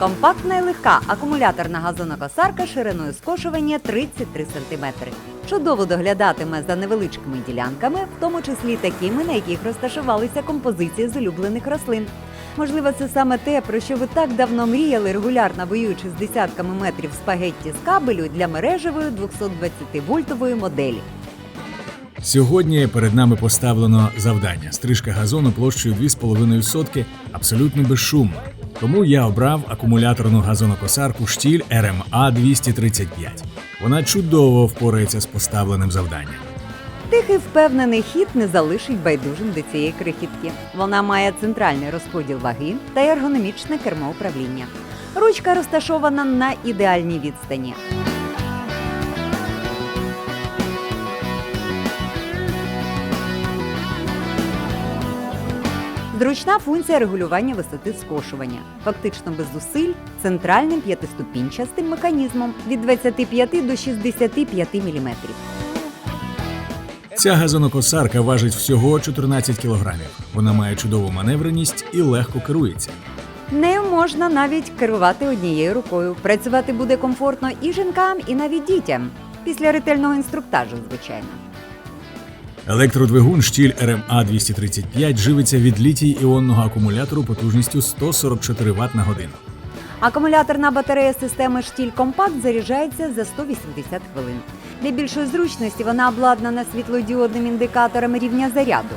Компактна і легка акумуляторна газонокосарка шириною скошування 33 см. Чудово доглядатиме за невеличкими ділянками, в тому числі такими, на яких розташувалися композиції з улюблених рослин. Можливо, це саме те, про що ви так давно мріяли, регулярно воюючи з десятками метрів спагетті з кабелю для мережевої 220-вольтової моделі. Сьогодні перед нами поставлено завдання стрижка газону площею 2,5 сотки абсолютно безшумно. Тому я обрав акумуляторну газонокосарку штіль RMA 235. Вона чудово впорається з поставленим завданням. Тихий впевнений хід не залишить байдужим до цієї крихітки. Вона має центральний розподіл ваги та ергономічне кермо управління. Ручка розташована на ідеальній відстані. Зручна функція регулювання висоти скошування, фактично без зусиль, центральним п'ятиступінчастим механізмом від 25 до 65 мм. Ця газонокосарка важить всього 14 кілограмів. Вона має чудову маневреність і легко керується. Нею можна навіть керувати однією рукою. Працювати буде комфортно і жінкам, і навіть дітям. Після ретельного інструктажу, звичайно. Електродвигун штіль RMA 235 живиться від літій іонного акумулятору потужністю 144 Вт на годину. Акумуляторна батарея системи штіль Компакт заряджається за 180 хвилин. Для більшої зручності вона обладнана світлодіодним індикатором рівня заряду.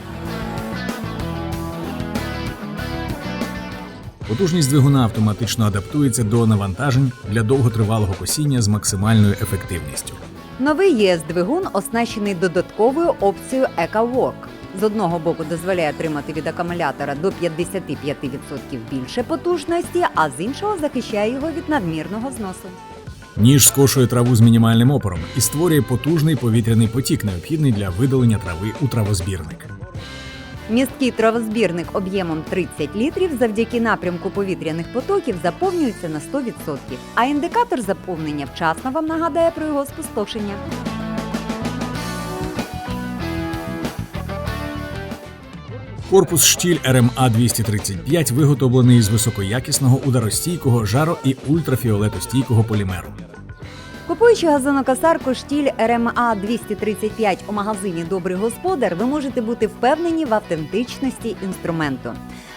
Потужність двигуна автоматично адаптується до навантажень для довготривалого косіння з максимальною ефективністю. Новий ЄС-двигун оснащений додатковою опцією EcoWalk. З одного боку дозволяє отримати від акумулятора до 55% більше потужності, а з іншого захищає його від надмірного зносу. Ніж скошує траву з мінімальним опором і створює потужний повітряний потік, необхідний для видалення трави у травозбірник. Місткий травозбірник об'ємом 30 літрів завдяки напрямку повітряних потоків заповнюється на 100%, а індикатор заповнення вчасно вам нагадає про його спустошення. Корпус штіль RMA 235 виготовлений з високоякісного ударостійкого жаро і ультрафіолетостійкого полімеру. Купуючи газонокосарку штіль РМА 235 у магазині Добрий господар, ви можете бути впевнені в автентичності інструменту.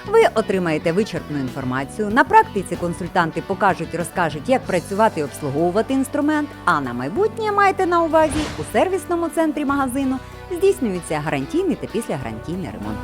Ви отримаєте вичерпну інформацію. На практиці консультанти покажуть, розкажуть, як працювати і обслуговувати інструмент. А на майбутнє майте на увазі у сервісному центрі магазину здійснюється гарантійний та післягарантійний ремонт.